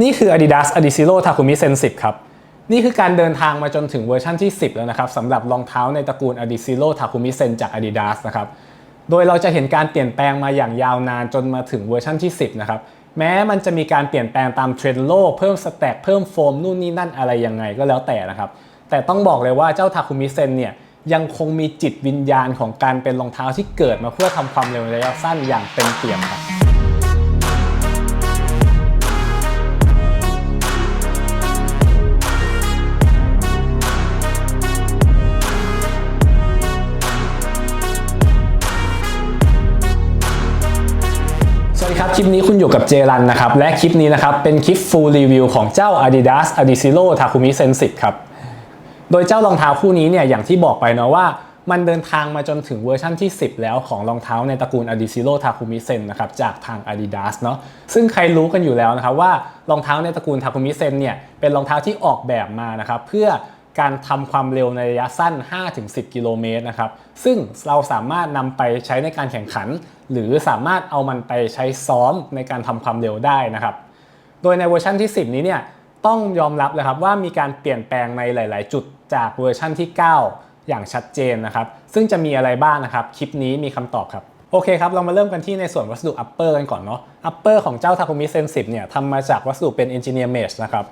นี่คือ Adidas Adizero Takumi Sen 10 ครับ นี่คือการเดินทางมาจนถึงเวอร์ชันที่ 10 แล้วนะครับสำหรับรองเท้าในตระกูล Adizero Takumi Sen จาก Adidas นะครับ โดยเราจะเห็นการเปลี่ยนแปลงมาอย่างยาวนานจนมาถึงเวอร์ชันที่ 10 นะครับ แม้มันจะมีการเปลี่ยนแปลงตามเทรนด์โลก เพิ่มสแต็กเพิ่มโฟมนู่นนี่นั่นอะไรยังไงก็แล้วแต่นะครับ แต่ต้องบอกเลยว่าเจ้า Takumi Sen เนี่ยยังคงมีจิตวิญญาณของการเป็นรองเท้าที่เกิดมาเพื่อทำความเร็วระยะสั้นอย่างเต็มเปี่ยมครับ คลิปนี้คุณอยู่กับเจรันนะครับ และคลิปนี้นะครับ เป็นคลิป full review ของเจ้า Adidas Adizero Takumi Sen 10ครับ โดยเจ้ารองเท้าคู่นี้เนี่ยอย่างที่บอกไปเนาะว่า มันเดินทางมาจนถึงเวอร์ชั่นที่ 10 แล้วของรองเท้าในตระกูล Adizero Takumi Sen นะครับจากทาง Adidas เนาะซึ่งใครรู้กันอยู่แล้วนะครับว่ารองเท้าในตระกูล Takumi Sen เนี่ยเป็นรองเท้าที่ออกแบบมานะครับเพื่อ การทำความเร็วในระยะสั้น 5-10 กิโลเมตรนะครับ ซึ่งเราสามารถนำไปใช้ในการแข่งขัน หรือสามารถเอามันไปใช้ซ้อมในการทำความเร็วได้นะครับ โดยในเวอร์ชันที่ 10 นี้เนี่ยต้องยอมรับเลยครับว่ามีการเปลี่ยนแปลงในหลาย ๆ จุดจากเวอร์ชันที่ 9 อย่างชัดเจนนะครับ ซึ่งจะมีอะไรบ้างนะครับ คลิปนี้มีคำตอบครับโอเคครับ เรามาเริ่มกันที่ในส่วนวัสดุ upper กันก่อนเนาะ upper ของเจ้า Takumi Sen 10เนี่ยทำมาจากวัสดุเป็น engineer mesh นะครับ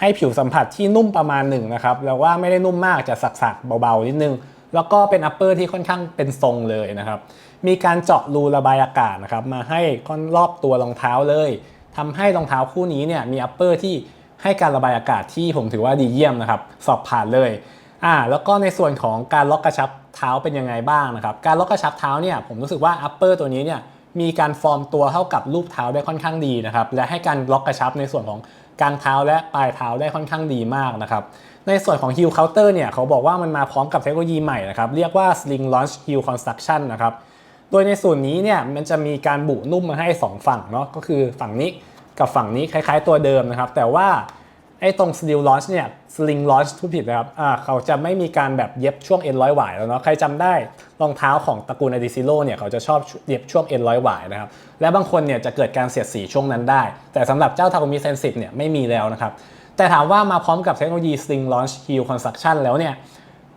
ให้ผิวสัมผัสที่นุ่มประมาณหนึ่งนะครับแล้วว่าไม่ได้นุ่มมากจะสักๆเบาๆนิดนึง แล้วก็เป็น upper ที่ค่อนข้างเป็นทรงเลยนะครับ มีการเจาะรูระบายอากาศนะครับมาให้ค่อนรอบตัวรองเท้าเลยทำให้รองเท้าคู่นี้เนี่ยมี upper ที่ให้การระบายอากาศที่ผมถือว่าดีเยี่ยมนะครับ สอบผ่านเลยอ่าแล้วก็ในส่วนของการล็อกกระชับเท้าเป็นยังไงบ้างนะครับ การล็อกกระชับเท้าเนี่ยผมรู้สึกว่า upper ตัวนี้เนี่ยมีการฟอร์มตัวเท่ากับรูปเท้าได้ค่อนข้างดีนะครับ และให้การล็อกกระชับในส่วนของ กลางเท้าและปลายเท้าได้ค่อนข้างดีมากนะครับในส่วนของ Hill counter เนี่ยเขาบอกว่ามันมาพร้อมกับเทคโนโลยีใหม่นะครับเรียกว่า sling launch Hill construction นะครับโดยในส่วนนี้เนี่ยมันจะมีการบุนุ่มมาให้ 2 ฝั่งเนาะก็คือฝั่งนี้กับฝั่งนี้คล้าย ๆ ตัวเดิมนะครับแต่ว่า ไอ้ตรง sling launch เนี่ย sling launch ทุกผิดนะครับอ่าเขาจะไม่มีการแบบเย็บช่วง N ร้อยหวายแล้วเนาะใครจำได้รองเท้าของตระกูล Adizero เนี่ยเขาจะชอบเย็บช่วง N ร้อยหวายนะครับและบางคนเนี่ยจะเกิดการเสียดสีช่วงนั้นได้ แต่สำหรับเจ้า Takumi Sen 10เนี่ยไม่มีแล้วนะครับแต่ถามว่ามาพร้อมกับเทคโนโลยี sling launch heel construction แล้วเนี่ย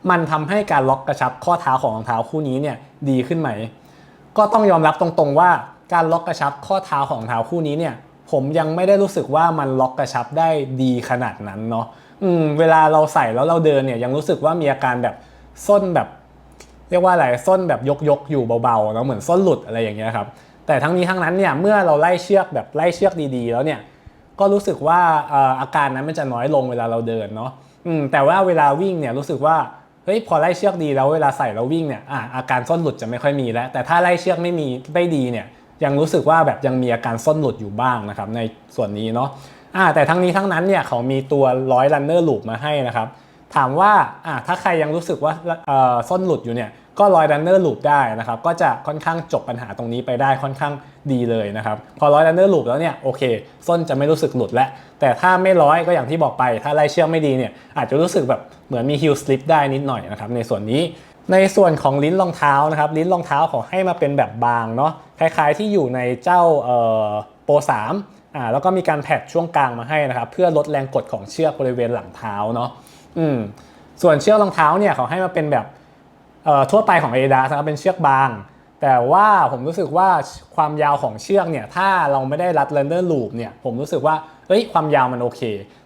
มันทำให้การล็อกกระชับข้อเท้าของรองเท้าคู่นี้เนี่ยดีขึ้นไหม ก็ต้องยอมรับตรงๆว่าการล็อกกระชับข้อเท้าของรองเท้าคู่นี้เนี่ย ผมยังไม่ได้รู้สึกว่ามันล็อกกระชับได้ดีขนาดนั้นเนาะอืมเวลาเราใส่แล้วเราเดินเนี่ยยังรู้สึกว่ามีอาการแบบส้นแบบ เรียกว่าอะไรส้นแบบยกๆอยู่เบาๆแล้วเหมือนส้นหลุดอะไรอย่างเงี้ยครับแต่ทั้งนี้ทั้งนั้นเนี่ยเมื่อเราไล่เชือกแบบไล่เชือกดีๆ แล้วเนี่ยก็รู้สึกว่าอาการนั้นมันจะน้อยลงเวลาเราเดินเนาะอืมแต่ว่าเวลาวิ่งเนี่ยรู้สึกว่าเฮ้ยพอไล่เชือกดีแล้วเวลาใส่แล้ววิ่งเนี่ยอะอาการส้นหลุดจะไม่ค่อยมีแล้ว แต่ถ้าไล่เชือกไม่มีไม่ดีเนี่ย ยังรู้สึกว่าแบบยังมีอาการส้นหลุดอยู่บ้างนะครับในส่วนนี้เนาะอ่าแต่ทั้งนี้ทั้งนั้นเนี่ยเขามีตัวร้อย runner loop มาให้นะครับถามว่าอะถ้าใครยังรู้สึกว่าเอ่อส้นหลุดอยู่เนี่ยก็ร้อยรันเนอร์ลูปได้นะครับก็จะค่อนข้างจบปัญหาตรงนี้ไปได้ค่อนข้างดีเลยนะครับพอร้อยรันเนอร์ลูปแล้วเนี่ยโอเค ส้นจะไม่รู้สึกหลุดแล้ว แต่ถ้าไม่ร้อยก็อย่างที่บอกไป ถ้าไล่เชือกไม่ดีเนี่ยอาจจะรู้สึกแบบเหมือนมีฮิลสลิปได้นิดหน่อยนะครับในส่วนนี้ ในส่วนของลิ้นรองเท้านะครับ ลิ้นรองเท้าขอให้มาเป็นแบบบางเนาะคล้าย ๆ ที่อยู่ในเจ้าโปรสามอ่าแล้วก็มีการแพดช่วงกลางมาให้นะครับ เพื่อลดแรงกดของเชือกบริเวณหลังเท้าเนาะอืมส่วนเชือกรองเท้าเนี่ยเขาให้มาเป็นแบบเอ่อทั่วไปของ Adidas นะครับเป็นเชือกบาง แต่ว่าผมรู้สึกว่าความยาวของเชือกเนี่ยถ้าเราไม่ได้รัด Lender Loop เนี่ยผมรู้สึกว่า เอ้ยความยาวมันโอเค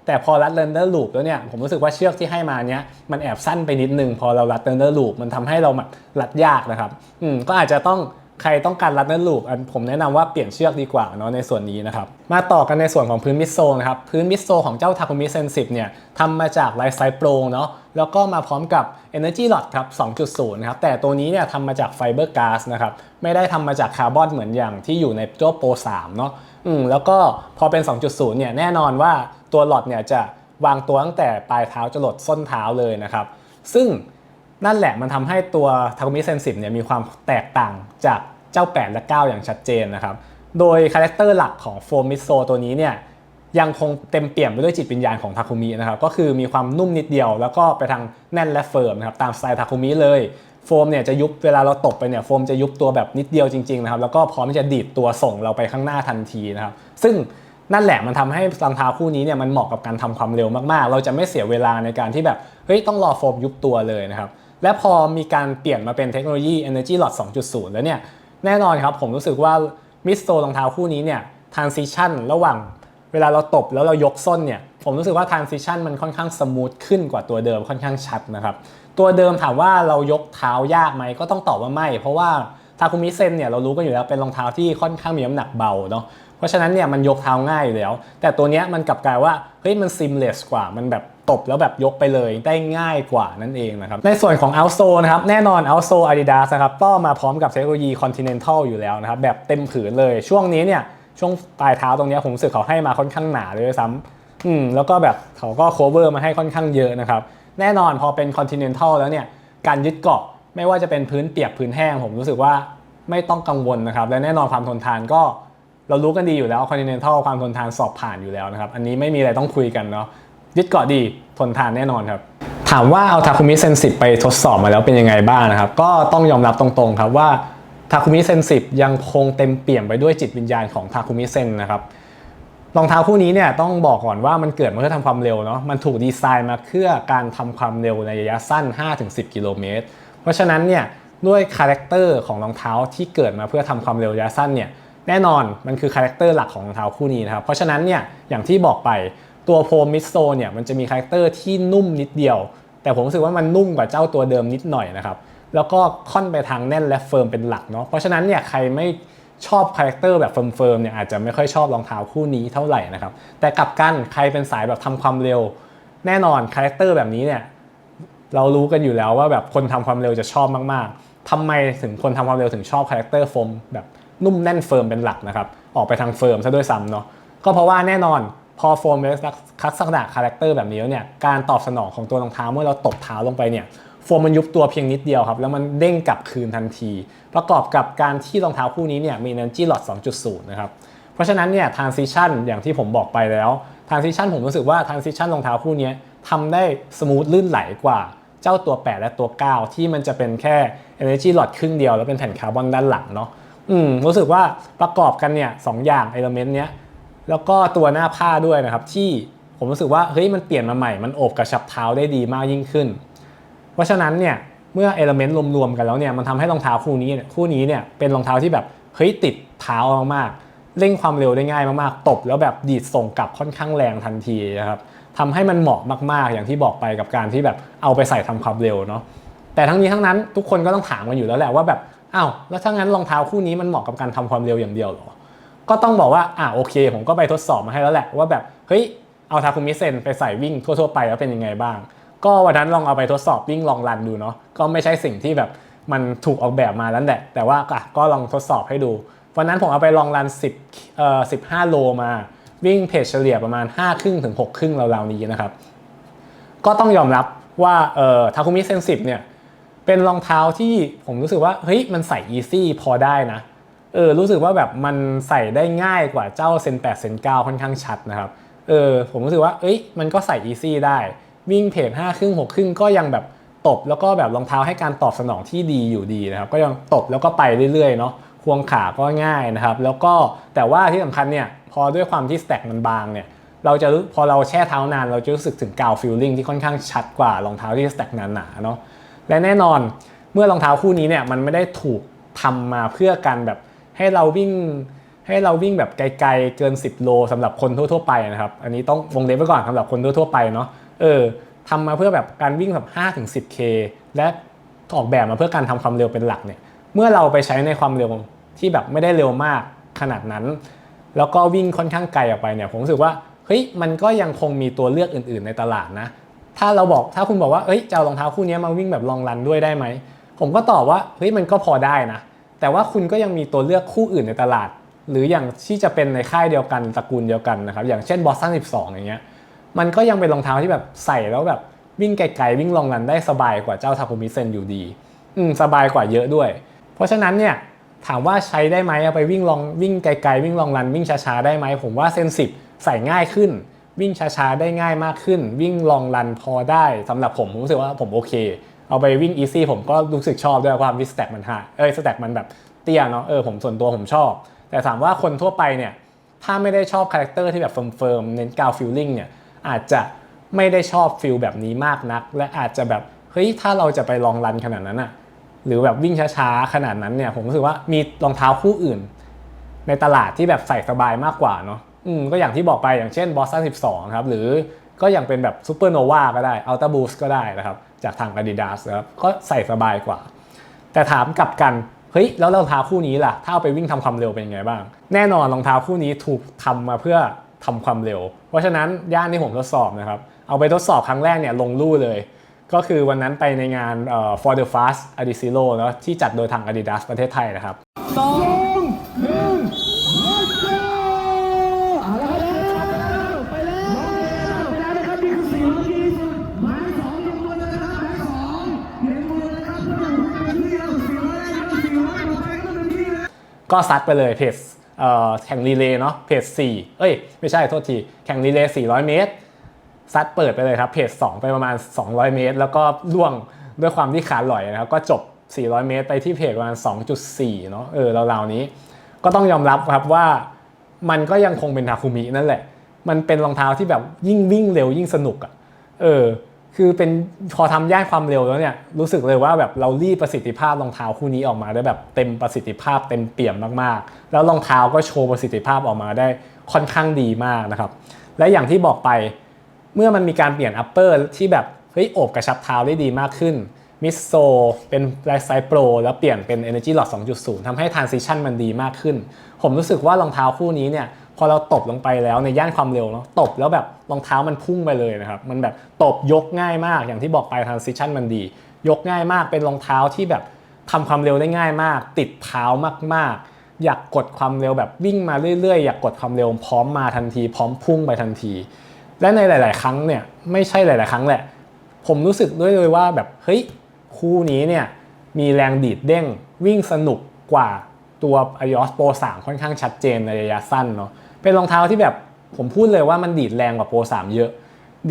แต่พอรัด Lender Loop แล้วเนี่ยผมรู้สึกว่าเชือกที่ให้มาเนี้ยมันแอบสั้นไปนิดนึง พอเรารัด Lender Loop มันทำให้เราแบบรัดยากนะครับอืมก็อาจจะต้องใครต้องการรัดเนื้อลูปอันผมแนะนำว่าเปลี่ยนเชือกดีกว่าเนาะในส่วนนี้นะครับมาต่อกันในส่วนของพื้นมิดโซนะครับพื้นมิดโซของเจ้า Takumi Sen 10เนี่ยทำมาจาก Life Size Pro เนาะแล้วก็มาพร้อมกับ Energy Lot ครับ 2.0 นะครับ แต่ตัวนี้เนี่ยทำมาจากไฟเบอร์ก๊าซนะครับ ไม่ได้ทำมาจากคาร์บอนเหมือนอย่างที่อยู่ในเจ้า Pro 3เนาะ อืมแล้วก็พอเป็น 2.0 เนี่ยแน่นอนว่าตัวหลอดเนี่ยจะวางตัวตั้งแต่ปลายเท้าจรดส้นเท้าเลยนะครับ ซึ่งนั่นแหละมันทำให้ตัว Takumi Sen 10เนี่ยมีความแตกต่างจากเจ้า 8 และ 9 อย่างชัดเจนนะครับ โดยคาแรคเตอร์หลักของโฟมิโซตัวนี้เนี่ยยังคงเต็มเปี่ยมไปด้วยจิตวิญญาณของทาคุมินะครับ ก็คือมีความนุ่มนิดเดียว แล้วก็ไปทางแน่นและเฟิร์มนะครับตามสไตล์ทาคุมิเลย โฟมเนี่ยจะยุบเวลาเราตบไปเนี่ยโฟมจะยุบตัวแบบนิดเดียวจริงๆนะครับแล้วก็พร้อมที่จะดีดตัวส่งเราไปข้างหน้าทันทีนะครับซึ่งนั่นแหละมันทำให้รองเท้าคู่นี้เนี่ยมันเหมาะกับการทำความเร็วมากๆ เราจะไม่เสียเวลาในการที่แบบเฮ้ยต้องรอโฟมยุบตัวเลยนะครับและพอมีการเปลี่ยนมาเป็นเทคโนโลยี Energy Lot 2.0 แล้วเนี่ยแน่นอนครับผมรู้สึกว่ามิสโซรองเท้าคู่นี้เนี่ย transition ระหว่างเวลาเราตบแล้วเรายกส้นเนี่ยผมรู้สึกว่า transition มันค่อนข้างสมูทขึ้นกว่าตัวเดิมค่อนข้างชัดนะครับ ตัวเดิมถามว่าเรายกเท้ายากไหมก็ต้องตอบว่าไม่ เพราะว่าทาคุมิเซนเนี่ยเรารู้กันอยู่แล้วเป็นรองเท้าที่ค่อนข้างมีน้ำหนักเบาเนาะเพราะฉะนั้นเนี่ยมันยกเท้าง่ายอยู่แล้ว แต่ตัวเนี้ยมันกลับกลายว่าเฮ้ยมัน seamless กว่ามันแบบตบแล้วแบบยกไปเลยได้ง่ายกว่านั่นเองนะครับ ในส่วนของ outsole นะครับ แน่นอน outsole Adidas นะครับก็มาพร้อมกับเทคโนโลยี Continental อยู่แล้วนะครับ แบบเต็มผืนเลยช่วงนี้เนี่ย ช่วงปลายเท้าตรงนี้ผมรู้สึกเขาให้มาค่อนข้างหนาเลยด้วยซ้ำอืมแล้วก็แบบเขาก็ cover มาให้ค่อนข้างเยอะนะครับ แน่นอนพอเป็น Continental แล้วเนี่ยการยึดเกาะไม่ว่าจะเป็นพื้นเปียกพื้นแห้ง ผมรู้สึกว่าไม่ต้องกังวลนะครับและแน่นอนความทนทานก็เรารู้กันดีอยู่แล้ว Continental ความทนทานสอบผ่านอยู่แล้วนะครับอันนี้ไม่มีอะไรต้องคุยกันเนาะยึดเกาะดีทนทานแน่นอนครับถามว่าเอาทาคุมิเซนสิไปทดสอบมาแล้วเป็นยังไงบ้างนะครับ ก็ต้องยอมรับตรงๆครับว่าทาคุมิเซนสิยังคงเต็มเปี่ยมไปด้วยจิตวิญญาณของทาคุมิเซนนะครับ รองเท้าคู่นี้เนี่ยต้องบอกก่อนว่ามันเกิดมาเพื่อทำความเร็วเนาะมันถูกดีไซน์มาเพื่อการทำความเร็วในระยะสั้น 5-10 กิโลเมตร เพราะฉะนั้นเนี่ยด้วยคาแรคเตอร์ของรองเท้าที่เกิดมาเพื่อทำความเร็วระยะสั้นเนี่ยแน่นอนมันคือคาแรคเตอร์หลักของรองเท้าคู่นี้นะครับเพราะฉะนั้นเนี่ยอย่างที่บอกไปตัวโพมิสโซเนี่ยมันจะมีคาแรคเตอร์ที่นุ่มนิดเดียว แต่ผมรู้สึกว่ามันนุ่มกว่าเจ้าตัวเดิมนิดหน่อยนะครับแล้วก็ค่อนไปทางแน่นและเฟิร์มเป็นหลักเนาะเพราะฉะนั้นเนี่ยใครไม่ ชอบคาแรคเตอร์แบบเฟิร์มๆเนี่ยอาจจะไม่ค่อยชอบรองเท้าคู่นี้เท่าไหร่นะครับ แต่กลับกันใครเป็นสายแบบทำความเร็ว แน่นอนคาแรคเตอร์แบบนี้เนี่ยเรารู้กันอยู่แล้วว่าแบบคนทำความเร็วจะชอบมากๆทำไมถึงคนทำความเร็วถึงชอบคาแรคเตอร์โฟมแบบนุ่มแน่นเฟิร์มเป็นหลักนะครับ ออกไปทางเฟิร์มซะด้วยซ้ำเนาะก็เพราะว่าแน่นอนพอโฟมเลสคัสษณะคาแรคเตอร์แบบนี้เนี่ยการตอบสนองของตัวรองเท้าเมื่อเราตบเท้าลงไปเนี่ย โฟมมันยุบตัวเพียงนิดเดียวครับ แล้วมันเด้งกลับคืนทันที ประกอบกับการที่รองเท้าคู่นี้เนี่ยมี Energy Lot 2.0 นะครับ เพราะฉะนั้นเนี่ย transition อย่างที่ผมบอกไปแล้ว transition ผมรู้สึกว่า transition รองเท้าคู่นี้ทำได้สมูทลื่นไหลกว่าเจ้าตัว 8 และตัว 9 ที่มันจะเป็นแค่ Energy Lot ครึ่งเดียวแล้วเป็นแผ่นคาร์บอนด้านหลังเนาะอืมรู้สึกว่าประกอบกันเนี่ยสองอย่าง element เนี้ยแล้วก็ตัวหน้าผ้าด้วยนะครับที่ผมรู้สึกว่าเฮ้ยมันเปลี่ยนมาใหม่มันโอบกระชับเท้าได้ดีมากยิ่งขึ้น เพราะฉะนั้นเนี่ยเมื่อเอลเมนต์รวมๆกันแล้วเนี่ยมันทำให้รองเท้าคู่นี้เนี่ยคู่นี้เนี่ยเป็นรองเท้าที่แบบเฮ้ยติดเท้ามากๆเร่งความเร็วได้ง่ายมากๆ ตบแล้วแบบดีดส่งกลับค่อนข้างแรงทันทีนะครับทำให้มันเหมาะมากๆ อย่างที่บอกไปกับการที่แบบเอาไปใส่ทำความเร็วเนาะแต่ทั้งนี้ทั้งนั้นทุกคนก็ต้องถามกันอยู่แล้วแหละว่าแบบอ้าวแล้วถ้างั้นรองเท้าคู่นี้มันเหมาะกับการทำความเร็วอย่างเดียวเหรอ ก็ต้องบอกว่าอ่าโอเค ผมก็ไปทดสอบมาให้แล้วแหละว่าแบบเฮ้ยเอาทาคุมิเซนไปใส่วิ่งทั่ว ๆ ไปแล้วเป็นยังไงบ้าง ก็วันนั้นลองเอาไปทดสอบวิ่งลองรันดูเนาะก็ไม่ใช่สิ่งที่แบบมันถูกออกแบบมาแล้วแหละ แต่ว่าก็ลองทดสอบให้ดู วันนั้นผมเอาไปลองรัน 10เอ่อ15 โลมา วิ่งเพจเฉลี่ยประมาณ 5 ครึ่งถึง 6 ครึ่งราวๆนี้นะครับ ก็ต้องยอมรับว่าเอ่อทาคุมิเซนสิเนี่ยเป็นรองเท้าที่ผมรู้สึกว่าเฮ้ยมันใส่อีซี่พอได้นะเออรู้สึกว่าแบบมันใส่ได้ง่ายกว่าเจ้าเซน8เซน9ค่อนข้างชัดนะครับเออผมรู้สึกว่าเอ้ยมันก็ใส่อีซี่ได้ วิ่งเพจ5ครึ่ง6ครึ่งก็ยังแบบตบแล้วก็แบบรองเท้าให้การตอบสนองที่ดีอยู่ดีนะครับ ก็ยังตบแล้วก็ไปเรื่อยๆเนาะควงขาก็ง่ายนะครับ แล้วก็แต่ว่าที่สำคัญเนี่ยพอด้วยความที่สแต็กมันบางเนี่ยเราจะพอเราแช่เท้านานเราจะรู้สึกถึงกาวฟิลลิ่งที่ค่อนข้างชัดกว่ารองเท้าที่สแต็กหนาๆเนาะและแน่นอนเมื่อรองเท้าคู่นี้เนี่ยมันไม่ได้ถูกทำมาเพื่อการแบบให้เราวิ่งให้เราวิ่งแบบไกลๆเกิน 10 โลสำหรับคนทั่วๆไปนะครับ อันนี้ต้องวงเล็บไว้ก่อนสำหรับคนทั่วๆไปเนาะ เออทำมาเพื่อแบบการวิ่งแบบ5ถึง 10K และออกแบบมาเพื่อการทำความเร็วเป็นหลักเนี่ย เมื่อเราไปใช้ในความเร็วที่แบบไม่ได้เร็วมากขนาดนั้น แล้วก็วิ่งค่อนข้างไกลออกไปเนี่ย ผมรู้สึกว่า เฮ้ย มันก็ยังคงมีตัวเลือกอื่น ๆ ในตลาดนะ ถ้าเราบอก ถ้าคุณบอกว่า เอ้ย จะเอารองเท้าคู่นี้มาวิ่งแบบลองรันด้วยได้ไหม ผมก็ตอบว่า เฮ้ย มันก็พอได้นะ แต่ว่าคุณก็ยังมีตัวเลือกคู่อื่นในตลาด หรืออย่างที่จะเป็นในค่ายเดียวกัน ตระกูลเดียวกันนะครับ อย่างเช่นบอสตัน12 อย่างเงี้ย มันก็ยังเป็นรองเท้าที่แบบใส่แล้วแบบวิ่งไกลๆวิ่งลองรันได้สบายกว่าเจ้าทาคุมิเซนอยู่ดี อืมสบายกว่าเยอะด้วย เพราะฉะนั้นเนี่ยถามว่าใช้ได้ไหมเอาไปวิ่งลองวิ่งไกลๆวิ่งลองรันวิ่งช้าๆได้ไหมผมว่าเซนสิบใส่ง่ายขึ้น วิ่งช้าๆได้ง่ายมากขึ้น วิ่งลองรันพอได้สำหรับผมผมรู้สึกว่าผมโอเค เอาไปวิ่งอีซี่ผมก็รู้สึกชอบด้วยความที่สแต็กมันหาเอ้ยสแต็กมันแบบเตี้ยเนาะเออผมส่วนตัวผมชอบ แต่ถามว่าคนทั่วไปเนี่ยถ้าไม่ได้ชอบคาแรคเตอร์ที่แบบเฟิร์มๆเน้นกาวฟิลลิ่งเนี่ย อาจจะไม่ได้ชอบฟิลแบบนี้มากนัก และอาจจะแบบเฮ้ยถ้าเราจะไปลองรันขนาดนั้นอะหรือแบบวิ่งช้าๆขนาดนั้นเนี่ยผมรู้สึกว่ามีรองเท้าคู่อื่น ในตลาดที่แบบใส่สบายมากกว่าเนาะอืมก็อย่างที่บอกไปอย่างเช่นบอสตัน12 ครับหรือก็อย่างเป็นแบบซูเปอร์โนวาก็ได้อัลต a าบูสก็ได้นะครับจากทาง Adidas นะครับก็ใส่สบายกว่า แต่ถามกลับกันเฮ้ยแล้วรองเท้าคู่นี้ล่ะ ถ้าเอาไปวิ่งทำความเร็วเป็นยังไงบ้าง แน่นอนรองเท้าคู่นี้ถูกทำมาเพื่อ ทำความเร็ว เพราะฉะนั้นย่านที่ผมทดสอบนะครับ เอาไปทดสอบครั้งแรกเนี่ยลงลู่เลย ก็คือวันนั้นไปในงาน For the Fast Adizero เนาะที่จัดโดยทาง Adidas ประเทศไทยนะครับสองหนึ่ง let's go เอาละครับไปแล้วไปแล้วนะครับนี่คือสี่ร้อยยี่สิบหมายสองยังมือนะครับหมายสองยังมือนะครับเพื่อนเป็นที่เราสี่ร้อยแล้วสี่ร้อยต่อไปก็เป็นที่แล้วก็ซัดไปเลยเพจเอ่อ แข่งรีเลย์เนาะเพจ4เอ้ยไม่ใช่โทษทีแข่งรีเลย์400 เมตรซัดเปิดไปเลยครับเพจ2ไปประมาณ 200 เมตร แล้วก็ล่วงด้วยความที่ขาลอยนะครับก็จบ 400 เมตร ไปที่เพจประมาณ 2.4 เนาะเออราวๆนี้ ก็ต้องยอมรับครับว่ามันก็ยังคงเป็นทาคุมินั่นแหละ มันเป็นรองเท้าที่แบบยิ่งวิ่งเร็วยิ่งสนุกอะ่ะเออ คือเป็นพอทำย่านความเร็วแล้วเนี่ยรู้สึกเลยว่าแบบเรารีดประสิทธิภาพรองเท้าคู่นี้ออกมาได้แบบเต็มประสิทธิภาพเต็มเปี่ยมมากๆ แล้วรองเท้าก็โชว์ประสิทธิภาพออกมาได้ค่อนข้างดีมากนะครับ และอย่างที่บอกไปเมื่อมันมีการเปลี่ยนอัปเปอร์ที่แบบเฮ้ยโอบกระชับเท้าได้ดีมากขึ้นมิสโซเป็นไลฟ์ไซส์โปรแล้วเปลี่ยนเป็น Energy Lock 2.0ทำให้ transition มันดีมากขึ้น ผมรู้สึกว่ารองเท้าคู่นี้เนี่ย พอเราตบลงไปแล้วในย่านความเร็วเนาะตบแล้วแบบรองเท้ามันพุ่งไปเลยนะครับ มันแบบตบยกง่ายมากอย่างที่บอกไป transition มันดี ยกง่ายมากเป็นรองเท้าที่แบบทำความเร็วได้ง่ายมาก ติดเท้ามากๆ อยากกดความเร็วแบบวิ่งมาเรื่อยๆ อยากกดความเร็วพร้อมมาทันที พร้อมพุ่งไปทันที และในหลาย ๆ ครั้งเนี่ยไม่ใช่หลาย ๆ ครั้งแหละ ผมรู้สึกด้วยเลยว่าแบบเฮ้ยคู่นี้เนี่ยมีแรงดีดเด้งวิ่งสนุกกว่าตัว iOS Pro 3 ค่อนข้างชัดเจนในระยะสั้นเนาะ เป็นรองเท้าที่แบบผมพูดเลยว่ามันดีดแรงกว่า Pro 3เยอะ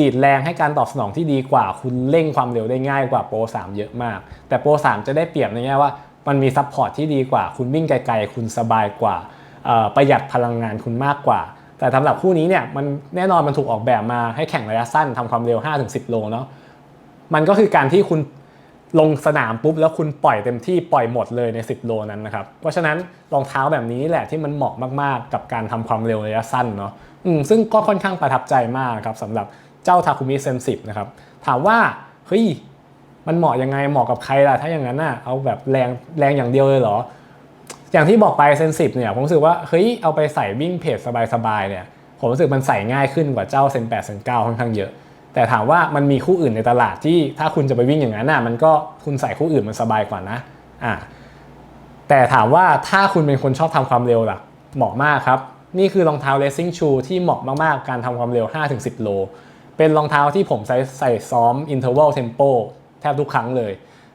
ดีดแรงให้การตอบสนองที่ดีกว่า คุณเร่งความเร็วได้ง่ายกว่า Pro 3เยอะมาก แต่ Pro 3จะได้เปรียบในแง่ว่ามันมีซัพพอร์ตที่ดีกว่า คุณวิ่งไกลๆ คุณสบายกว่า ประหยัดพลังงานคุณมากกว่า แต่สำหรับคู่นี้เนี่ยมันแน่นอนมันถูกออกแบบมาให้แข่งระยะสั้นทำความเร็ว 5-10 โลเนาะ มันก็คือการที่คุณ ลงสนามปุ๊บแล้วคุณปล่อยเต็มที่ปล่อยหมดเลยใน 10 โลนั้นนะครับ เพราะฉะนั้นรองเท้าแบบนี้แหละที่มันเหมาะมากๆ กับการทำความเร็วระยะสั้นเนาะอืมซึ่งก็ค่อนข้างประทับใจมากครับสำหรับเจ้าทาคุมิเซนสิบนะครับ ถามว่าเฮ้ยมันเหมาะยังไงเหมาะกับใครล่ะถ้าอย่างนั้นน่ะเอาแบบแรงแรงอย่างเดียวเลยเหรอ อย่างที่บอกไปเซนสิบเนี่ยผมรู้สึกว่าเฮ้ยเอาไปใส่วิ่งเพจสบายๆเนี่ยผมรู้สึกมันใส่ง่ายขึ้นกว่าเจ้าเซนแปดเซนเก้าค่อนข้างเยอะ แต่ถามว่ามันมีคู่อื่นในตลาดที่ถ้าคุณจะไปวิ่งอย่างนั้นน่ะมันก็คุณใส่คู่อื่นมันสบายกว่านะอ่าแต่ถามว่าถ้าคุณเป็นคนชอบทำความเร็วล่ะ เหมาะมากครับ นี่คือรองเท้า racing shoe ที่เหมาะมากๆ การทำความเร็ว 5-10 โล เป็นรองเท้าที่ผมใส่ใส่ซ้อม interval tempo แทบทุกครั้งเลย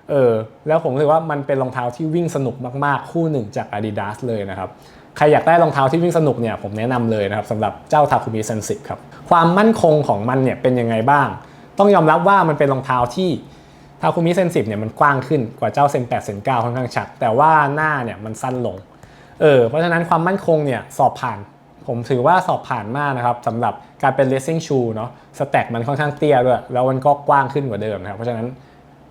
เออแล้วผมรู้สึกว่ามันเป็นรองเท้าที่วิ่งสนุกมากๆ คู่หนึ่งจาก Adidas เลยนะครับ ใครอยากได้รองเท้าที่วิ่งสนุกเนี่ยผมแนะนำเลยนะครับสำหรับเจ้า Takumi Sensitive ครับความมั่นคงของมันเนี่ยเป็นยังไงบ้าง ต้องยอมรับว่ามันเป็นรองเท้าที่ Takumi Sensitive เนี่ยมันกว้างขึ้นกว่าเจ้าเซน8เซน9ค่อนข้างชัดแต่ว่าหน้าเนี่ยมันสั้นลงเออเพราะฉะนั้นความมั่นคงเนี่ยสอบผ่าน ผมถือว่าสอบผ่านมากนะครับสำหรับการเป็น racing shoe เนาะสแต็กมันค่อนข้างเตี้ยด้วย แล้วมันก็กว้างขึ้นกว่าเดิมนะครับเพราะฉะนั้น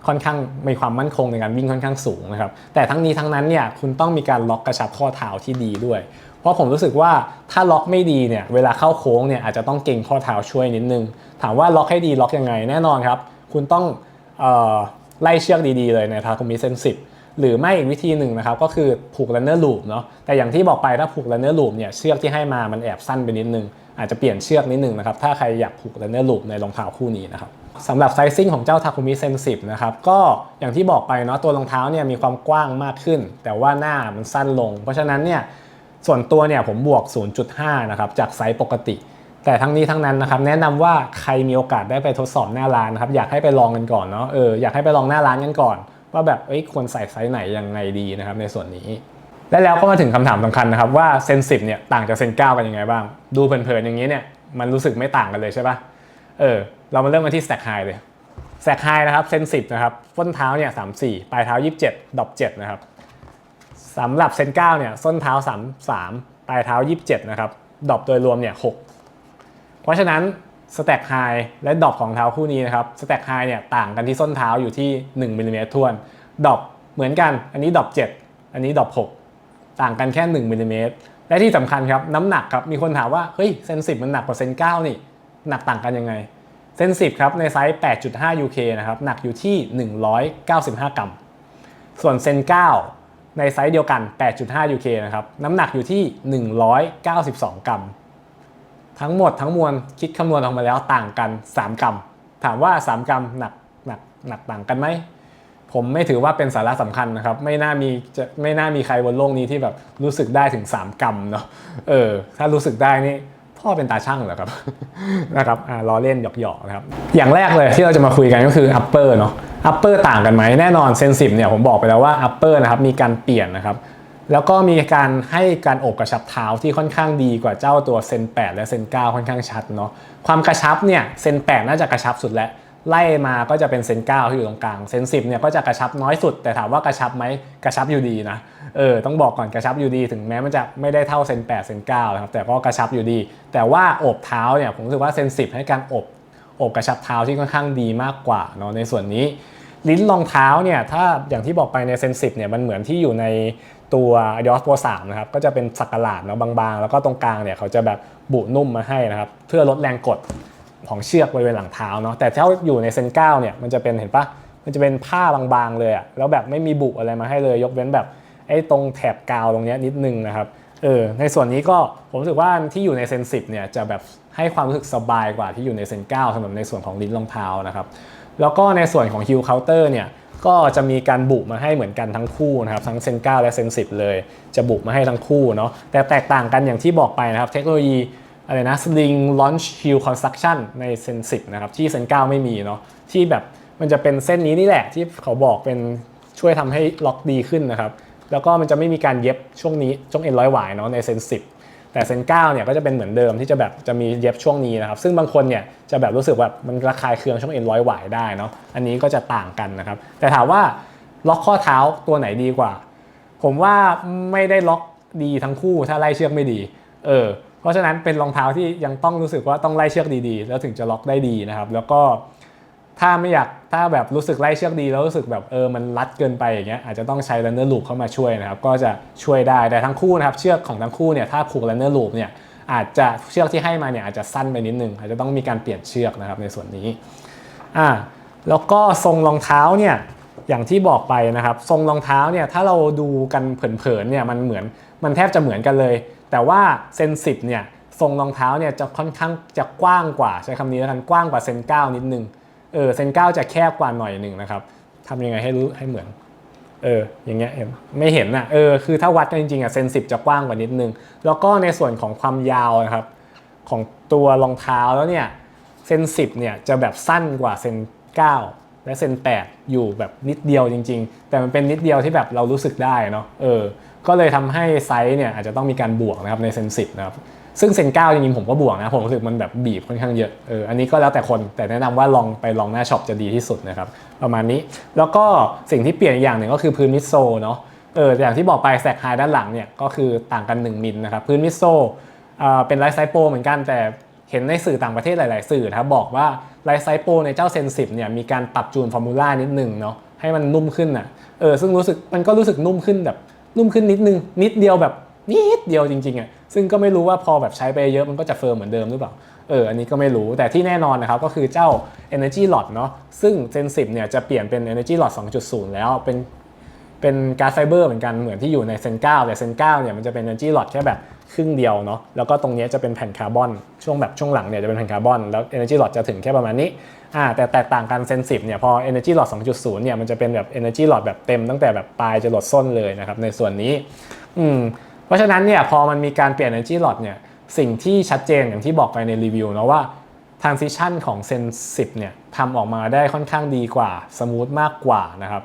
ค่อนข้างมีความมั่นคงในการวิ่งค่อนข้างสูงนะครับ แต่ทั้งนี้ทั้งนั้นเนี่ยคุณต้องมีการล็อกกระชับข้อเท้าที่ดีด้วย เพราะผมรู้สึกว่าถ้าล็อกไม่ดีเนี่ยเวลาเข้าโค้งเนี่ยอาจจะต้องเก่งข้อเท้าช่วยนิดนึง ถามว่าล็อกให้ดีล็อกยังไงแน่นอนครับ คุณต้องออไล่เชือกดีๆเลยในทาคุมิเซนสิบหรือไม่อีกวิธีหนึ่งนะครับก็คือผูก runner loop เนาะแต่อย่างที่บอกไปถ้าผูก runner loop เนี่ยเชือกที่ให้มามันแอบสั้นไปนิดนึงอาจจะเปลี่ยนเชือกนิดนึงนะครับถ้าใครอยากผูก runner loop ในรองเท้าคู่นี้นะครับ สำหรับไซซิ่งของเจ้า Takumi Sen 10นะครับก็อย่างที่บอกไปเนาะตัวรองเท้าเนี่ยมีความกว้างมากขึ้น แต่ว่าหน้ามันสั้นลง เพราะฉะนั้นเนี่ยส่วนตัวเนี่ยผมบวก 0.5 นะครับจากไซส์ปกติ แต่ทั้งนี้ทั้งนั้นนะครับแนะนำว่าใครมีโอกาสได้ไปทดสอบหน้าร้านนะครับอยากให้ไปลองกันก่อนเนาะเอออยากให้ไปลองหน้าร้านกันก่อน ว่าแบบเอ้ยควรใส่ไซส์ไหนยังไงดีนะครับในส่วนนี้ และแล้วก็มาถึงคำถามสำคัญนะครับว่าเซนสิบเนี่ยต่างจากเซนเก้ากันยังไงบ้าง ดูเพลินๆอย่างนี้เนี่ยมันรู้สึกไม่ต่างกันเลยใช่ปะเออ เรามาเริ่มกันที่ stack high เลย stack high นะครับเซนสิบนะครับส้นเท้าเนี่ยสามสี่ปลายเท้ายี่สิบเจ็ดดอกเจ็ดนะครับสำหรับเซนเก้าเนี่ยส้นเท้าสามสามปลายเท้ายี่สิบเจ็ดนะครับดอปโดยรวมเนี่ยหกเพราะฉะนั้นสแต็กไฮและดอปของเท้าคู่นี้นะครับสแต็กไฮเนี่ยต่างกันที่ส้นเท้าอยู่ที่ 1มิลลิเมตรทวน ดอปเหมือนกัน อันนี้ดรอป7อันนี้ดรอป6ต่างกันแค่ 1มิลลิเมตรและที่สำคัญครับ น้ำหนักครับ มีคนถามว่า เฮ้ยเซนสิบมันหนักกว่าเซนเก้านี่ หนักต่างกันยังไง เซนสิบครับในไซส์ 8.5 UK นะครับหนักอยู่ที่ 195 กรัม ส่วนเซน9ในไซส์เดียวกัน 8.5 UK นะครับน้ำหนักอยู่ที่ 192 กรัม ทั้งหมดทั้งมวลคิดคำนวณออกมาแล้วต่างกัน 3 กรัม ถามว่า 3 กรัมหนักหนักหนักต่างกันไหมผมไม่ถือว่าเป็นสาระสำคัญนะครับ ไม่น่ามีจะไม่น่ามีใครบนโลกนี้ที่แบบรู้สึกได้ถึง 3 กรัมเนาะเออถ้ารู้สึกได้นี่ พ่อเป็นตาช่างเหรอครับนะครับล้อเล่นหยอกๆนะครับอย่างแรกเลยที่เราจะมาคุยกันก็คือ upper เนาะ upper ต่างกันไหมแน่นอนเซนสิบเนี่ยผมบอกไปแล้วว่า upper นะครับมีการเปลี่ยนนะครับแล้วก็มีการให้การอบกระชับเท้าที่ค่อนข้างดีกว่าเจ้าตัวเซน8 และเซน9 ค่อนข้างชัดเนาะความกระชับเนี่ยเซน8 น่าจะกระชับสุดแล้วไล่มาก็จะเป็นเซน9ที่อยู่ตรงกลางเซน10เนี่ยก็จะกระชับน้อยสุด แต่ถามว่ากระชับไหมกระชับอยู่ดีนะ เออต้องบอกก่อนกระชับอยู่ดี ถึงแม้มันจะไม่ได้เท่าเซน8เซน9นะครับแต่ก็กระชับอยู่ดี แต่ว่าอบเท้าเนี่ยผมรู้สึกว่าเซน10 ให้การอบอบกระชับเท้าที่ค่อนข้างดีมากกว่าเนาะในส่วนนี้ ลิ้นรองเท้าเนี่ยถ้าอย่างที่บอกไปในเซน10เนี่ยมันเหมือนที่อยู่ในตัว Adios Pro 3นะครับก็จะเป็นสักหลาดเนาะบางๆ แล้วก็ตรงกลางเนี่ยเขาจะแบบบุนุ่มมาให้นะครับเพื่อลดแรงกดของเชือกบริเวณหลังเท้าเนาะแต่ถ้าอยู่ในเซน9เนี่ยมันจะเป็นเห็นปะมันจะเป็นผ้าบางๆเลยอะแล้วแบบไม่มีบุอะไรมาให้เลย ยกเว้นแบบ ไอ้ตรงแถบกาวตรงนี้นิดนึงนะครับเออในส่วนนี้ก็ผมรู้สึกว่าที่อยู่ในเซน10เนี่ยจะแบบให้ความรู้สึกสบายกว่าที่อยู่ในเซน9สำหรับในส่วนของลิ้นรองเท้านะครับแล้วก็ในส่วนของ Hill Counter เนี่ยก็จะมีการบุมาให้เหมือนกันทั้งคู่นะครับทั้งเซน9และเซน10เลยจะบุมาให้ทั้งคู่เนาะแต่แตกต่างกันอย่างที่บอกไปนะครับเทคโนโลยีอะไรนะ Sling Launch Hill Construction ในเซน10นะครับที่เซน9ไม่มีเนาะที่แบบมันจะเป็นเส้นนี้นี่แหละที่เขาบอกเป็นช่วยทำให้ล็อกดีขึ้นนะครับ แล้วก็มันจะไม่มีการเย็บช่วงนี้ช่วงเอ็นร้อยหวายเนาะในเซน10แต่เซน9เนี่ยก็จะเป็นเหมือนเดิมที่จะแบบจะมีเย็บช่วงนี้นะครับ ซึ่งบางคนเนี่ยจะแบบรู้สึกว่ามันระคายเคืองช่วงเอ็นร้อยหวายได้เนาะอันนี้ก็จะต่างกันนะครับ แต่ถามว่าล็อกข้อเท้าตัวไหนดีกว่า ผมว่าไม่ได้ล็อกดีทั้งคู่ถ้าไล่เชือกไม่ดีเออเพราะฉะนั้นเป็นรองเท้าที่ยังต้องรู้สึกว่าต้องไล่เชือกดีๆ แล้วถึงจะล็อกได้ดีนะครับ แล้วก็ถ้าไม่อยาก ถ้าแบบรู้สึกไล่เชือกดีแล้วรู้สึกแบบเออมันรัดเกินไปอย่างเงี้ยอาจจะต้องใช้ runner loop เข้ามาช่วยนะครับก็จะช่วยได้แต่ทั้งคู่นะครับเชือกของทั้งคู่เนี่ยถ้าผูก runner loop เนี่ยอาจจะเชือกที่ให้มาเนี่ยอาจจะสั้นไปนิดนึงอาจจะต้องมีการเปลี่ยนเชือกนะครับในส่วนนี้อ่าแล้วก็ทรงรองเท้าเนี่ยอย่างที่บอกไปนะครับ ทรงรองเท้าเนี่ยถ้าเราดูกันเผินๆเนี่ยมันเหมือนมันแทบจะเหมือนกันเลย แต่ว่าเซนสิบเนี่ยทรงรองเท้าเนี่ยจะค่อนข้างจะกว้างกว่าใช้คำนี้แล้วกันกว้างกว่าเซนเก้านิดนึง เออเซนเก้าจะแคบกว่าหน่อยหนึ่งนะครับทำยังไงให้รู้ให้เหมือนเอออย่างเงี้ยเห็นไม่เห็นอะเออคือถ้าวัดกันจริงๆอะเซนสิบจะกว้างกว่านิดนึง แล้วก็ในส่วนของความยาวนะครับของตัวรองเท้าแล้วเนี่ยเซนสิบเนี่ยจะแบบสั้นกว่าเซนเก้าและเซนแปดอยู่แบบนิดเดียวจริง ๆ แต่มันเป็นนิดเดียวที่แบบเรารู้สึกได้เนาะเออก็เลยทำให้ไซส์เนี่ยอาจจะต้องมีการบวกนะครับในเซนสิบนะครับ ซึ่งเซนเก้าจริงๆผมก็บวกนะผมรู้สึกมันแบบบีบค่อนข้างเยอะเอออันนี้ก็แล้วแต่คนแต่แนะนำว่าลองไปลองหน้าช็อปจะดีที่สุดนะครับประมาณนี้แล้วก็สิ่งที่เปลี่ยนอย่างหนึ่งก็คือพื้นมิดโซเนาะเอออย่างที่บอกไปแซกไฮด้านหลังเนี่ยก็คือต่างกัน 1 มิลนะครับพื้นมิดโซเอ่อเป็นไลท์ไซโปเหมือนกันแต่เห็นในสื่อต่างประเทศหลาย ๆ สื่อนะครับบอกว่าไลท์ไซโปในเจ้าเซนสิบเนี่ยมีการปรับจูนฟอร์มูล่านิดนึงเนาะให้มันนุ่มขึ้นอะเออซึ่งรู้สึกมันก็รู้สึกนุ่มขึ้นแบบนุ่มขึ้นนิดนึงนิดเดียวแบบ นิดเดียวจริงๆอะซึ่งก็ไม่รู้ว่าพอแบบใช้ไปเยอะมันก็จะเฟิร์มเหมือนเดิมหรือเปล่าเอออันนี้ก็ไม่รู้แต่ที่แน่นอนนะครับก็คือเจ้า Energy Lot เนาะซึ่ง Gen 10เนี่ยจะเปลี่ยนเป็น Energy Lot 2.0 แล้วเป็นเป็นการไฟเบอร์เหมือนกันเหมือนที่อยู่ใน Zen 9แต่ Zen 9เนี่ยมันจะเป็น Energy Lot แค่แบบครึ่งเดียวเนาะแล้วก็ตรงนี้จะเป็นแผ่นคาร์บอนช่วงแบบช่วงหลังเนี่ยจะเป็นแผ่นคาร์บอนแล้ว Energy Lot จะถึงแค่ประมาณนี้อ่าแต่แตกต่างกัน Zen 10เนี่ยพอ Energy Lot 2.0 เนี่ยมันจะเป็นแบบ Energy Lot แบบเต็มตั้งแต่แบบปลายจะหลดส้นเลยนะครับในส่วนนี้อืม เพราะฉะนั้นเนี่ยพอมันมีการเปลี่ยน Energy Lot เนี่ยสิ่งที่ชัดเจนอย่างที่บอกไปในรีวิวนะว่า transition ของ Zen 10เนี่ยทำออกมาได้ค่อนข้างดีกว่าสมูทมากกว่านะครับ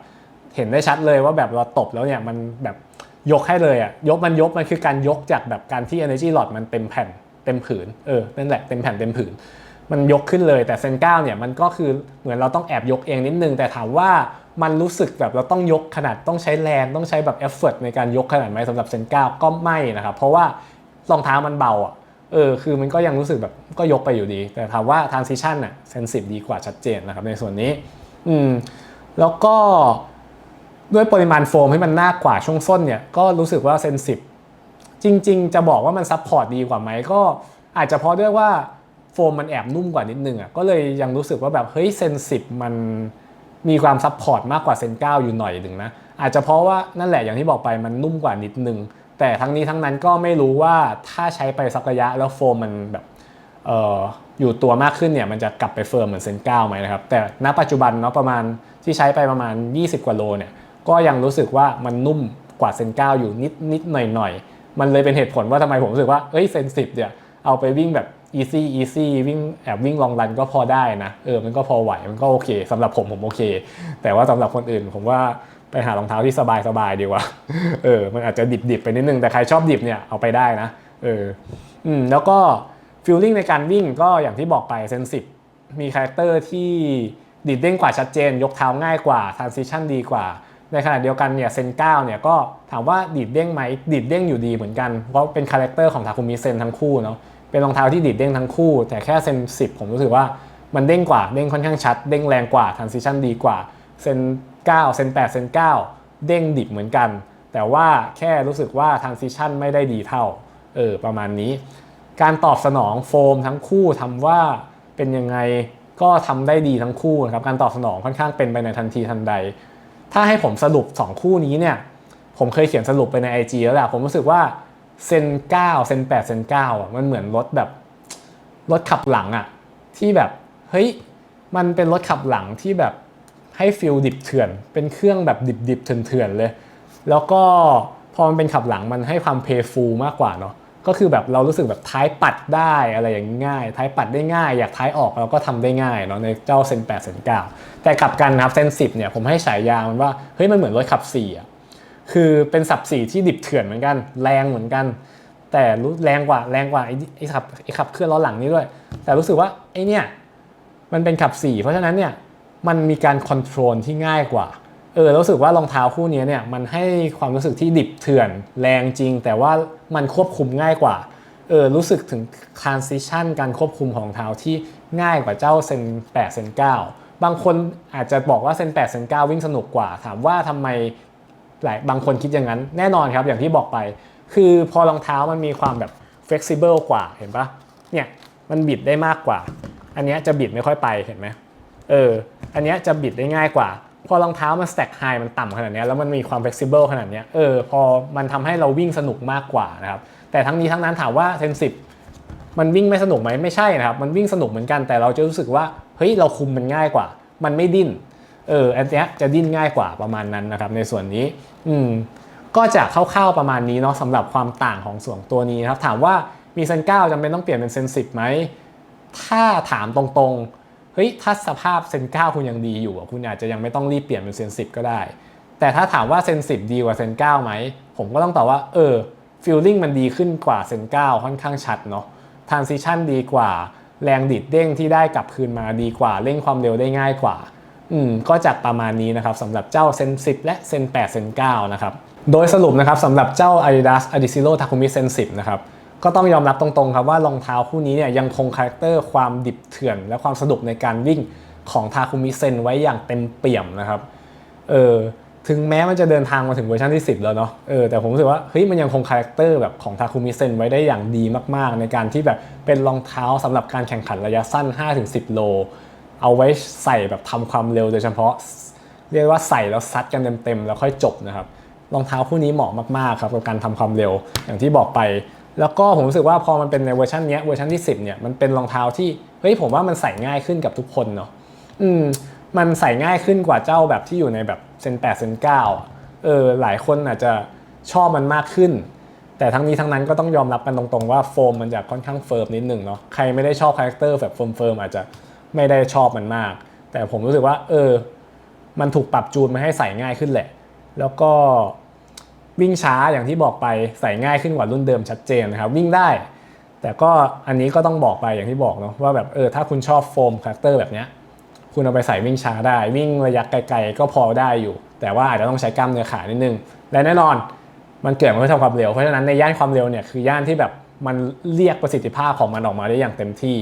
เห็นได้ชัดเลยว่าแบบเราตบแล้วเนี่ยมันแบบยกให้เลยอะยกมันยกมันคือการยกจากแบบการที่ energy lot มันเต็มแผ่นเต็มผืนเออนั่นแหละเต็มแผ่นเต็มผืน มันยกขึ้นเลยแต่เซนเก้าเนี่ยมันก็คือเหมือนเราต้องแอบยกเองนิดนึงแต่ถามว่า มันรู้สึกแบบเราต้องยกขนาดต้องใช้แรงต้องใช้แบบเอฟเฟร์ในการยกขนาดไหมสำหรับเซนเก้าก็ไม่นะครับ เพราะว่ารองเท้ามันเบาอะเออคือมันก็ยังรู้สึกแบบก็ยกไปอยู่ดี แต่ถามว่า transition น่ะ sensitive ดีกว่าชัดเจนนะครับในส่วนนี้อืมแล้วก็ด้วยปริมาณโฟมให้มันมากกว่าช่วงส้นเนี่ยก็รู้สึกว่า sensitive จริง ๆ จะบอกว่ามันซับพอร์ตดีกว่าไหมก็อาจจะเพราะด้วยว่าโฟมมันแอบนุ่มกว่านิดนึงอะก็เลยยังรู้สึกว่าแบบเฮ้ยเซนสิบมัน มีความซับพอร์ตมากกว่าเซนเก้าอยู่หน่อยหนึ่งนะ อาจจะเพราะว่านั่นแหละอย่างที่บอกไปมันนุ่มกว่านิดนึง แต่ทั้งนี้ทั้งนั้นก็ไม่รู้ว่าถ้าใช้ไปสักระยะแล้วโฟมมันแบบเอออยู่ตัวมากขึ้นเนี่ยมันจะกลับไปเฟิร์มเหมือนเซนเก้าไหมนะครับ แต่ณปัจจุบันเนาะประมาณที่ใช้ไปประมาณ 20 กว่าโลเนี่ยก็ยังรู้สึกว่ามันนุ่มกว่าเซนเก้าอยู่นิดนิดหน่อยหน่อยมันเลยเป็นเหตุผลว่าทำไมผมรู้สึกว่าเอ้ยเซนสิบเนี่ยเอาไปวิ่งแบบ easy easy วิ่งแอบวิ่งลองรันก็พอได้นะเออมันก็พอไหวมันก็โอเคสำหรับผมผมโอเค แต่ว่าสำหรับคนอื่นผมว่าไปหารองเท้าที่สบายสบายดีกว่าเออมันอาจจะดิบดิบไปนิดนึงแต่ใครชอบดิบเนี่ยเอาไปได้นะเอออืมแล้วก็ฟิลลิ่งในการวิ่งก็อย่างที่บอกไปเซนสิบมีคาแรคเตอร์ที่ดิดเด้งกว่าชัดเจน ยกเท้าง่ายกว่า transition ดีกว่า ในขณะเดียวกันเนี่ยเซนเก้าเนี่ยก็ถามว่าดีดเด้งไหมดีดเด้งอยู่ดีเหมือนกัน เพราะเป็นคาแรคเตอร์ของทาคุมิเซนทั้งคู่เนาะ เป็นรองเท้าที่ดีดเด้งทั้งคู่ แต่แค่เซนสิบผมรู้สึกว่ามันเด้งกว่าเด้งค่อนข้างชัด เด้งแรงกว่าทรานซิชันดีกว่าเซนเก้าเซนแปดเซนเก้าเด้งดิบเหมือนกัน แต่ว่าแค่รู้สึกว่าทรานซิชันไม่ได้ดีเท่าเออประมาณนี้ การตอบสนองโฟมทั้งคู่ทำว่าเป็นยังไงก็ทำได้ดีทั้งคู่นะครับการตอบสนองค่อนข้างเป็นไปในทันทีทันใด ถ้าให้ผมสรุป 2 คู่นี้เนี่ยผมเคยเขียนสรุปไปใน IG แล้วแหละผมรู้สึกว่า เซน9เซน8เซน9อะมันเหมือนรถแบบรถขับหลังอะที่แบบเฮ้ยมันเป็นรถขับหลังที่แบบให้ฟิลดิบเถื่อน เป็นเครื่องแบบดิบดิบเถื่อนๆเลย แล้วก็พอมันเป็นขับหลังมันให้ความเพย์ฟูลมากกว่าเนาะก็คือแบบเรารู้สึกแบบท้ายปัดได้อะไรอย่างง่ายท้ายปัดได้ง่าย อยากท้ายออกเราก็ทำได้ง่ายเนาะในเจ้าเซน8เซน9แต่กลับกันนะครับเซน10เนี่ยผมให้ฉายามันว่าเฮ้ยมันเหมือนรถขับสี่อะ คือเป็นสับสีที่ดิบเถื่อนเหมือนกัน แรงเหมือนกัน แต่รู้แรงกว่าแรงกว่าไอ้ไอ้ขับไอ้ขับเคลื่อนล้อหลังนี้ด้วย แต่รู้สึกว่าไอ้เนี่ยมันเป็นขับสีเพราะฉะนั้นเนี่ยมันมีการคอนโทรลที่ง่ายกว่าเออรู้สึกว่ารองเท้าคู่นี้เนี่ยมันให้ความรู้สึกที่ดิบเถื่อนแรงจริง แต่ว่ามันควบคุมง่ายกว่าเออรู้สึกถึง transition การควบคุมของรองเท้าที่ง่ายกว่าเจ้าเซน8เซน9บางคนอาจจะบอกว่าเซน8เซน9วิ่งสนุกกว่า ถามว่าทำไม หลายบางคนคิดอย่างนั้น แน่นอนครับอย่างที่บอกไป คือพอรองเท้ามันมีความแบบ flexible กว่าเห็นปะเนี่ยมันบิดได้มากกว่า อันนี้จะบิดไม่ค่อยไปเห็นไหมเอออันนี้จะบิดได้ง่ายกว่า พอรองเท้ามัน stack high มันต่ำขนาดนี้แล้วมันมีความ flexible ขนาดนี้เออพอมันทำให้เราวิ่งสนุกมากกว่านะครับแต่ทั้งนี้ทั้งนั้นถามว่าเซนสิบมันวิ่งไม่สนุกไหมไม่ใช่นะครับ มันวิ่งสนุกเหมือนกันแต่เราจะรู้สึกว่าเฮ้ยเราคุมมันง่ายกว่า มันไม่ดิ้น เอออันเนี้ยจะดิ้นง่ายกว่าประมาณนั้นนะครับในส่วนนี้ อืมก็จะคร่าวๆประมาณนี้เนาะสำหรับความต่างของส่วนตัวนี้นะครับ ถามว่ามีเซนเก้าจำเป็นต้องเปลี่ยนเป็นเซนสิบไหมถ้าถามตรงๆเฮ้ยถ้าสภาพเซนเก้าคุณยังดีอยู่อะคุณอาจจะยังไม่ต้องรีบเปลี่ยนเป็นเซนสิบก็ได้ แต่ถ้าถามว่าเซนสิบดีกว่าเซนเก้าไหมผมก็ต้องตอบว่าเออฟิลลิ่งมันดีขึ้นกว่าเซนเก้าค่อนข้างชัดเนาะทรานซิชันดีกว่าแรงดิดเด้งที่ได้กลับคืนมาดีกว่าเร่งความเร็วได้ง่ายกว่า อืมก็จากประมาณนี้นะครับสำหรับเจ้าเซน10 และเซน8เซน9นะครับโดยสรุปนะครับสำหรับเจ้า Adidas Adizero Takumi Sen 10นะครับก็ต้องยอมรับตรงๆครับว่ารองเท้าคู่นี้เนี่ยยังคงคาแรคเตอร์ความดิบเถื่อน และความสนุกในการวิ่งของทาคุมิเซนไว้อย่างเต็มเปี่ยมนะครับเออถึงแม้มันจะเดินทางมาถึงเวอร์ชันที่ 10 แล้วเนาะเออแต่ผมรู้สึกว่าเฮ้ยมันยังคงคาแรคเตอร์แบบของทาคุมิเซนไว้ได้อย่างดีมากๆ ในการที่แบบเป็นรองเท้าสำหรับการแข่งขันระยะสั้น 5-10 โล เอาไว้ใส่แบบทำความเร็วโดยเฉพาะ เรียกว่าใส่แล้วซัดกันเต็มๆแล้วค่อยจบนะครับรองเท้าคู่นี้เหมาะมากๆครับกับการทำความเร็วอย่างที่บอกไป แล้วก็ผมรู้สึกว่าพอมันเป็นในเวอร์ชันนี้เวอร์ชันที่ 10เนี่ยมันเป็นรองเท้าที่เฮ้ยผมว่ามันใส่ง่ายขึ้นกับทุกคนเนาะอืมมันใส่ง่ายขึ้นกว่าเจ้าแบบที่อยู่ในแบบเซน8เซน9อะเออหลายคนอาจจะชอบมันมากขึ้น แต่ทั้งนี้ทั้งนั้นก็ต้องยอมรับกันตรงๆว่าโฟมมันจะค่อนข้างเฟิร์มนิดหนึ่งเนาะใครไม่ได้ชอบคาแรคเตอร์แบบเฟิร์มๆอาจจะ ไม่ได้ชอบมันมาก แต่ผมรู้สึกว่า เออ มันถูกปรับจูนมาให้ใส่ง่ายขึ้นแหละ แล้วก็วิ่งช้าอย่างที่บอกไปใส่ง่ายขึ้นกว่ารุ่นเดิมชัดเจนนะครับ วิ่งได้ แต่ก็อันนี้ก็ต้องบอกไปอย่างที่บอกเนาะว่าแบบเออถ้าคุณชอบโฟมคาแรคเตอร์แบบเนี้ยคุณเอาไปใส่วิ่งช้าได้ วิ่งระยะไกลๆก็พอได้อยู่ แต่ว่าอาจจะต้องใช้กล้ามเนื้อขานิดนึง และแน่นอนมันเกิดมาเพื่อทำความเร็วเพราะฉะนั้นในย่านความเร็วเนี่ยคือย่านที่แบบมันเรียกประสิทธิภาพของมันออกมาได้อย่างเต็มที่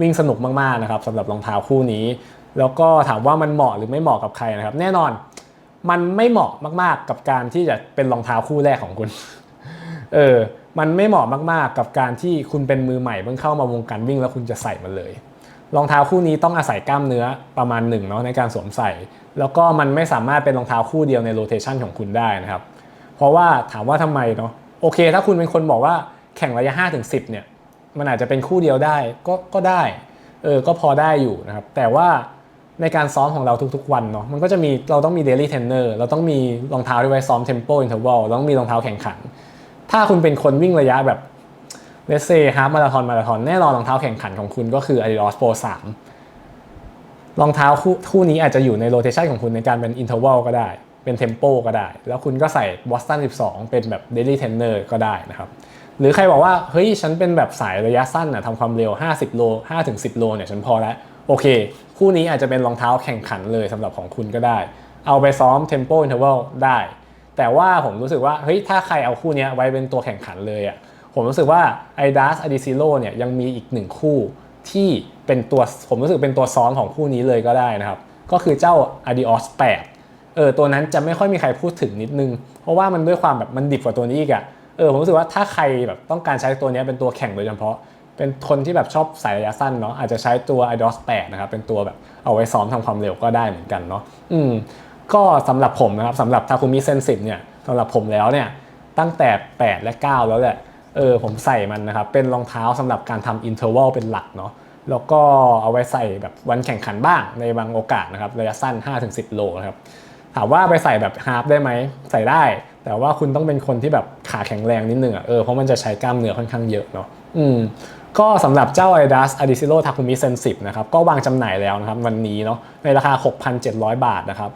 วิ่งสนุกมากๆนะครับสำหรับรองเท้าคู่นี้ แล้วก็ถามว่ามันเหมาะหรือไม่เหมาะกับใครนะครับ แน่นอนมันไม่เหมาะมากๆ กับการที่จะเป็นรองเท้าคู่แรกของคุณเออมันไม่เหมาะมากๆ กับการที่คุณเป็นมือใหม่เพิ่งเข้ามาวงการวิ่งแล้วคุณจะใส่มันเลยรองเท้าคู่นี้ต้องอาศัยกล้ามเนื้อประมาณหนึ่งเนาะในการสวมใส่ แล้วก็มันไม่สามารถเป็นรองเท้าคู่เดียวในโรเทชันของคุณได้นะครับ เพราะว่าถามว่าทำไมเนาะโอเค ถ้าคุณเป็นคนบอกว่าแข่งระยะ5ถึง10เนี่ย มันอาจจะเป็นคู่เดียวได้ก็ก็ได้เออก็พอได้อยู่นะครับ แต่ว่าในการซ้อมของเราทุกๆวันเนาะมันก็จะมีเราต้องมี daily trainer เราต้องมีรองเท้าที่ไว้ซ้อม tempo interval เราต้องมีรองเท้าแข่งขัน ถ้าคุณเป็นคนวิ่งระยะแบบเลสเซฮาร์มาราธอนมาราธอนแน่นอนรองเท้าแข่งขันของคุณก็คือ Adidas Pro 3รองเท้าคู่คู่นี้อาจจะอยู่ในโรเทชันของคุณในการเป็นอินเทอร์วัลก็ได้ เป็นเทมโปก็ได้ แล้วคุณก็ใส่ Boston 12 เป็นแบบ Daily Trainer ก็ได้นะครับ หรือใครบอกว่าเฮ้ยฉันเป็นแบบสายระยะสั้นนะทำความเร็ว 50 โล 5-10 โลเนี่ยฉันพอแล้วโอเค คู่นี้อาจจะเป็นรองเท้าแข่งขันเลยสำหรับของคุณก็ได้ เอาไปซ้อม Tempo Interval ได้ แต่ว่าผมรู้สึกว่าเฮ้ยถ้าใครเอาคู่นี้ไว้เป็นตัวแข่งขันเลยอะ่ะผมรู้สึกว่า i d a s Adizero เนี่ยยังมีอีกหนึ่งคู่ที่เป็นตัวผมรู้สึกเป็นตัวซ้อมของคู่นี้เลยก็ได้นะครับ ก็คือเจ้า Adios 8เออตัวนั้นจะไม่ค่อยมีใครพูดถึงนิดนึง เพราะว่ามันด้วยความแบบมันดิบกว่าตัวนี้อีกอะ เออผมรู้สึกว่าถ้าใครแบบต้องการใช้ตัวนี้เป็นตัวแข่งโดยเฉพาะ เป็นคนที่แบบชอบสายระยะสั้นเนาะอาจจะใช้ตัว Adios 8 นะครับ เป็นตัวแบบเอาไว้ซ้อมทำความเร็วก็ได้เหมือนกันเนาะอืมก็สำหรับผมนะครับสำหรับ Takumi Sen 10เนี่ยสำหรับผมแล้วเนี่ยตั้งแต่ 8 และ 9 แล้วแหละเออผมใส่มันนะครับ เป็นรองเท้าสำหรับการทำอินเทอร์วัลเป็นหลักเนาะแล้วก็เอาไว้ใส่แบบวันแข่งขันบ้างในบางโอกาสนะครับระยะสั้น 5-10 โลนะครับถามว่าไปใส่แบบฮาร์ฟได้ไหมใส่ได้ แต่ว่าคุณต้องเป็นคนที่แบบขาแข็งแรงนิดนึงอะเออเพราะมันจะใช้กล้ามเนื้อค่อนข้างเยอะเนาะอืมก็สำหรับเจ้า Adidas Adizero Takumi Sen 10นะครับก็วางจำหน่ายแล้วนะครับวันนี้เนาะในราคา 6,700 บาทนะครับ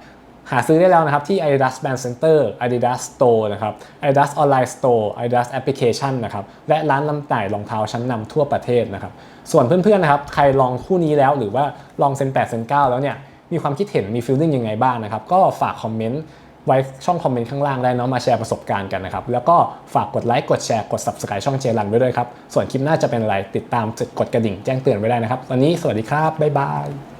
หาซื้อได้แล้วนะครับที่ Adidas Band Center Adidas Store นะครับ Adidas Online Store Adidas Application นะครับและร้านลำต่ายรองเท้าชั้นนำทั่วประเทศนะครับส่วนเพื่อนๆนะครับใครลองคู่นี้แล้วหรือว่าลองเซน8เซน9แล้วเนี่ยมีความคิดเห็นมีฟีลลิ่งยังไงบ้างนะครับก็ฝากคอมเมนต์ ไว้ช่องคอมเมนต์ข้างล่างได้เนาะมาแชร์ประสบการณ์กันนะครับ แล้วก็ฝากกดไลค์กดแชร์กด Subscribe ช่องเจรันไว้ด้วยครับ ส่วนคลิปหน้าจะเป็นอะไรติดตามกดกระดิ่งแจ้งเตือนไว้ได้นะครับ วันนี้สวัสดีครับ บ๊ายบาย